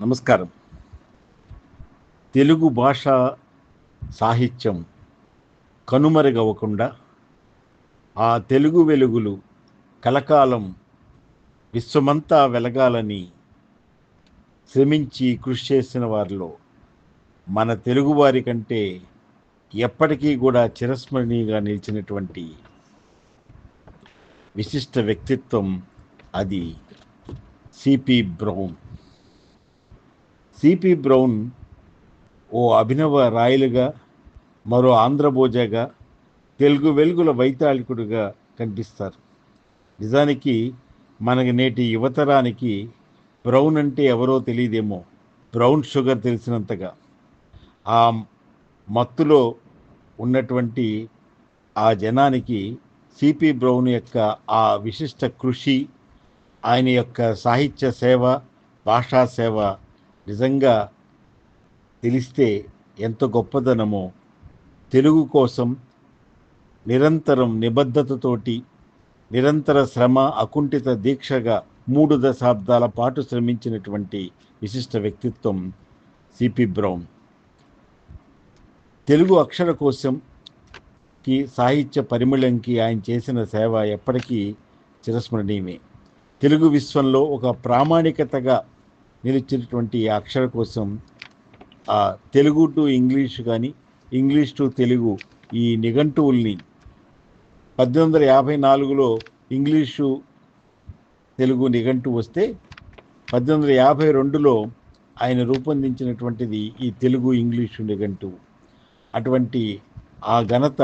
నమస్కారం. తెలుగు భాష సాహిత్యం కనుమరుగవ్వకుండా ఆ తెలుగు వెలుగులు కలకాలం విశ్వమంతా వెలగాలని శ్రమించి కృషి చేసిన వారిలో మన తెలుగువారి కంటే ఎప్పటికీ కూడా చిరస్మరణీయంగా నిలిచినటువంటి విశిష్ట వ్యక్తిత్వం అది C P Brown C P Brown ఓ అభినవ రాయలుగా మరో ఆంధ్రభోజగా తెలుగు వెలుగుల వైతాళికుడుగా కనిపిస్తారు. నిజానికి మనకి నేటి యువతరానికి బ్రౌన్ అంటే ఎవరో తెలియదేమో. బ్రౌన్ షుగర్ తెలిసినంతగా. ఆ మత్తులో ఉన్నటువంటి ఆ జనానికి సిపి బ్రౌన్ యొక్క ఆ విశిష్ట కృషి ఆయన యొక్క సాహిత్య సేవ భాషా సేవ నిజంగా తెలిస్తే ఎంత గొప్పదనమో తెలుగు కోసం నిరంతరం నిబద్ధతతోటి నిరంతర శ్రమ అకుంఠిత దీక్షగా మూడు దశాబ్దాల పాటు శ్రమించినటువంటి విశిష్ట వ్యక్తిత్వం సిపి బ్రౌన్ తెలుగు అక్షర కోశంకి సాహిత్య పరిమళంకి ఆయన చేసిన సేవ ఎప్పటికీ చిరస్మరణీయమే. తెలుగు విశ్వంలో ఒక ప్రామాణికతగా నిలిచినటువంటి ఈ అక్షర కోసం ఆ తెలుగు టు ఇంగ్లీష్ కానీ ఇంగ్లీష్ టు తెలుగు ఈ నిఘంటువుల్ని పద్దెనిమిది వందల యాభై నాలుగులో ఇంగ్లీషు తెలుగు నిఘంటు వస్తే పద్దెనిమిది వందల యాభై రెండులో ఆయన రూపొందించినటువంటిది ఈ తెలుగు ఇంగ్లీషు నిఘంటు అటువంటి ఆ ఘనత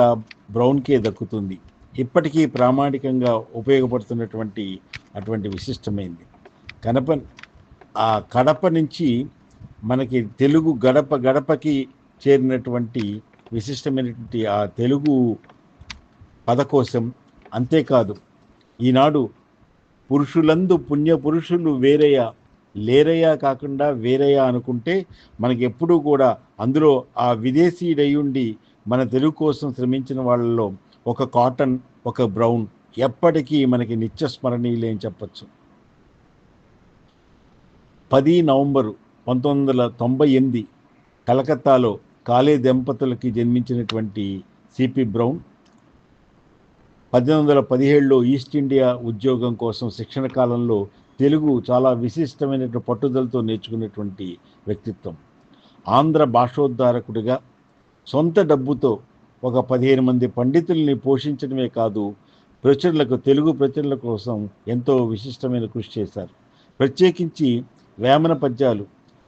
బ్రౌన్కే దక్కుతుంది. ఇప్పటికీ ప్రామాణికంగా ఉపయోగపడుతున్నటువంటి అటువంటి విశిష్టమైంది. కనప ఆ కడప నుంచి మనకి తెలుగు గడప గడపకి చేరినటువంటి విశిష్టమైనటువంటి ఆ తెలుగు పదకోశం అంతేకాదు. ఈనాడు పురుషులందు పుణ్య పురుషులు వేరయ్యా లేరయ్యా కాకుండా వేరయ్యా అనుకుంటే మనకి ఎప్పుడూ కూడా అందులో ఆ విదేశీయుడయ్యుండి మన తెలుగు కోసం శ్రమించిన వాళ్ళలో ఒక కాటన్ ఒక బ్రౌన్ ఎప్పటికీ మనకి నిత్యస్మరణీయులే అని చెప్పచ్చు. పది నవంబరు పంతొమ్మిది వందల తొంభై ఎనిమిది కలకత్తాలో కాలే దంపతులకి జన్మించినటువంటి సిపి బ్రౌన్ పద్దెనిమిది వందల పదిహేడులో ఈస్ట్ ఇండియా ఉద్యోగం కోసం శిక్షణ కాలంలో తెలుగు చాలా విశిష్టమైనటువంటి పట్టుదలతో నేర్చుకున్నటువంటి వ్యక్తిత్వం. ఆంధ్ర భాషోద్ధారకుడిగా సొంత డబ్బుతో ఒక పదిహేను మంది పండితుల్ని పోషించడమే కాదు ప్రచురణలకు తెలుగు ప్రచురణల కోసం ఎంతో విశిష్టమైన కృషి చేశారు. ప్రత్యేకించి వేమన పద్యాలు.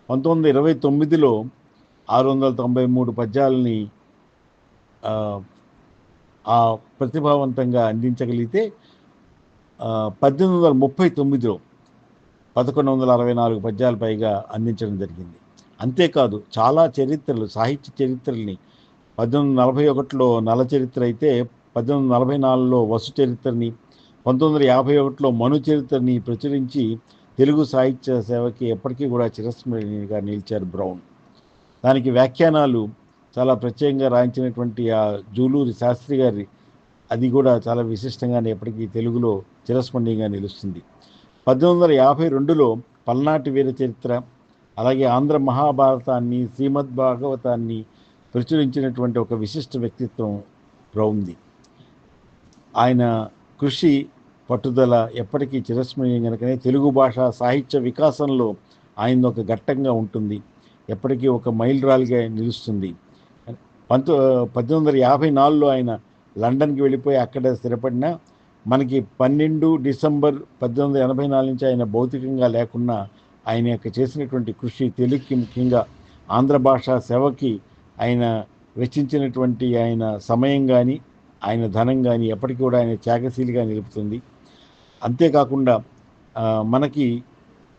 పంతొమ్మిది వందల ఇరవై తొమ్మిదిలో ఆరు వందల తొంభై మూడు పద్యాలని ఆ ప్రతిభావంతంగా అందించగలిగితే పద్దెనిమిది వందల ముప్పై తొమ్మిదిలో పదకొండు వందల అరవై నాలుగు పద్యాల పైగా అందించడం జరిగింది. అంతేకాదు చాలా చరిత్రలు సాహిత్య చరిత్రల్ని పద్దెనిమిది వందల నలభై ఒకటిలో నల చరిత్ర అయితే పద్దెనిమిది వందల నలభై నాలుగులో వసు చరిత్రని పంతొమ్మిది వందల యాభై ఒకటిలో మను చరిత్రని ప్రచురించి తెలుగు సాహిత్య సేవకి ఎప్పటికీ కూడా చిరస్మరణీయంగా నిలిచారు బ్రౌన్. దానికి వ్యాఖ్యానాలు చాలా ప్రత్యేకంగా రాయించినటువంటి ఆ జూలూరి శాస్త్రి గారి అది కూడా చాలా విశిష్టంగానే ఎప్పటికీ తెలుగులో చిరస్మరణీయంగా నిలుస్తుంది. పద్దెనిమిది వందల యాభై రెండులో పల్నాటి వీర చరిత్ర అలాగే ఆంధ్ర మహాభారతాన్ని శ్రీమద్ భాగవతాన్ని ప్రచురించినటువంటి ఒక విశిష్ట వ్యక్తిత్వం బ్రౌన్ది. ఆయన కృషి పట్టుదల ఎప్పటికీ చిరస్మరణీయం కనుకనే తెలుగు భాష సాహిత్య వికాసంలో ఆయన ఒక ఘట్టంగా ఉంటుంది. ఎప్పటికీ ఒక మైలురాలుగా నిలుస్తుంది. పంతొ పద్దెనిమిది వందల యాభై నాలుగులో ఆయన లండన్కి వెళ్ళిపోయి అక్కడ స్థిరపడిన మనకి పన్నెండు డిసెంబర్ పద్దెనిమిది వందల ఎనభై నాలుగు నుంచి ఆయన భౌతికంగా లేకున్నా ఆయన యొక్క చేసినటువంటి కృషి తెలుగుకి ముఖ్యంగా ఆంధ్ర భాష సేవకి ఆయన వెచ్చించినటువంటి ఆయన సమయం కానీ ఆయన ధనం కానీ ఎప్పటికీ కూడా ఆయన త్యాగశీలిగా నిలుపుతుంది. అంతేకాకుండా మనకి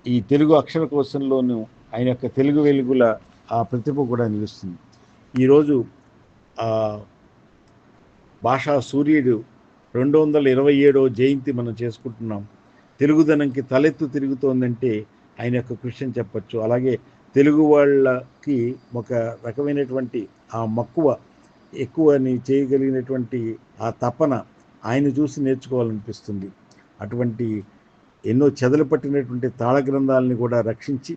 ఈ తెలుగు అక్షర కోశంలోనూ ఆయన యొక్క తెలుగు వెలుగుల ఆ ప్రతిభ కూడా నిలుస్తుంది. ఈరోజు భాషా సూర్యుడు రెండు వందల ఇరవై ఏడో జయంతి మనం చేసుకుంటున్నాం. తెలుగుదనంకి తలెత్తు తిరుగుతోందంటే ఆయన యొక్క కృషి అని చెప్పచ్చు. అలాగే తెలుగు వాళ్ళకి ఒక రకమైనటువంటి ఆ మక్కువ ఎక్కువని చేయగలిగినటువంటి ఆ తపన ఆయన చూసి నేర్చుకోవాలనిపిస్తుంది. అటువంటి ఎన్నో చెదలు పట్టినటువంటి తాళ గ్రంథాలని కూడా రక్షించి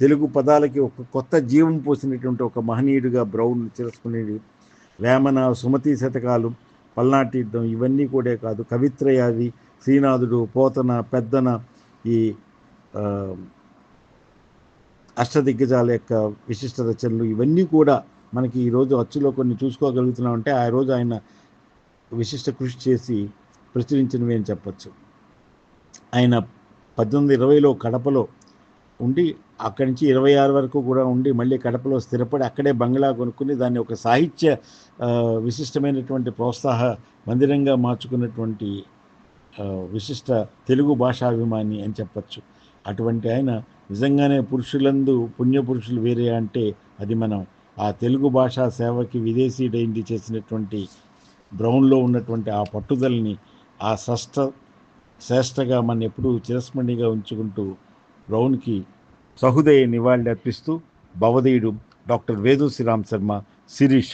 తెలుగు పదాలకి ఒక కొత్త జీవం పోసినటువంటి ఒక మహనీయుడిగా బ్రౌన్ చిరస్మరణీయుడు వేమన సుమతి శతకాలు పల్నాటి యుద్ధం ఇవన్నీ కూడా కాదు. కవిత్రయాది శ్రీనాథుడు పోతన పెద్దన ఈ అష్టదిగ్గజాల యొక్క విశిష్ట రచనలు ఇవన్నీ కూడా మనకి ఈరోజు అచ్చులో కొన్ని చూసుకోగలుగుతున్నామంటే ఆ రోజు ఆయన విశిష్ట కృషి చేసి ప్రచురించినవి అని చెప్పచ్చు. ఆయన పద్దెనిమిది ఇరవైలో కడపలో ఉండి అక్కడి నుంచి ఇరవై ఆరు వరకు కూడా ఉండి మళ్ళీ కడపలో స్థిరపడి అక్కడే బంగ్లా కొనుక్కుని దాన్ని ఒక సాహిత్య విశిష్టమైనటువంటి ప్రోత్సాహ మందిరంగా మార్చుకున్నటువంటి విశిష్ట తెలుగు భాషాభిమాని అని చెప్పచ్చు. అటువంటి ఆయన నిజంగానే పురుషులందు పుణ్యపురుషులు వేరే అంటే అది మనం ఆ తెలుగు భాషా సేవకి విదేశీ విదేశీడైంది చేసినటువంటి బ్రౌన్లో ఉన్నటువంటి ఆ పట్టుదలని ఆ షష్ట శ్రేష్టగా మన ఎప్పుడూ చిరస్మరణిగా ఉంచుకుంటూ బ్రౌన్కి సహృదయ నివాళి అర్పిస్తూ భవదీయుడు డాక్టర్ వేదు శ్రీరామ్ శర్మ శిరీష.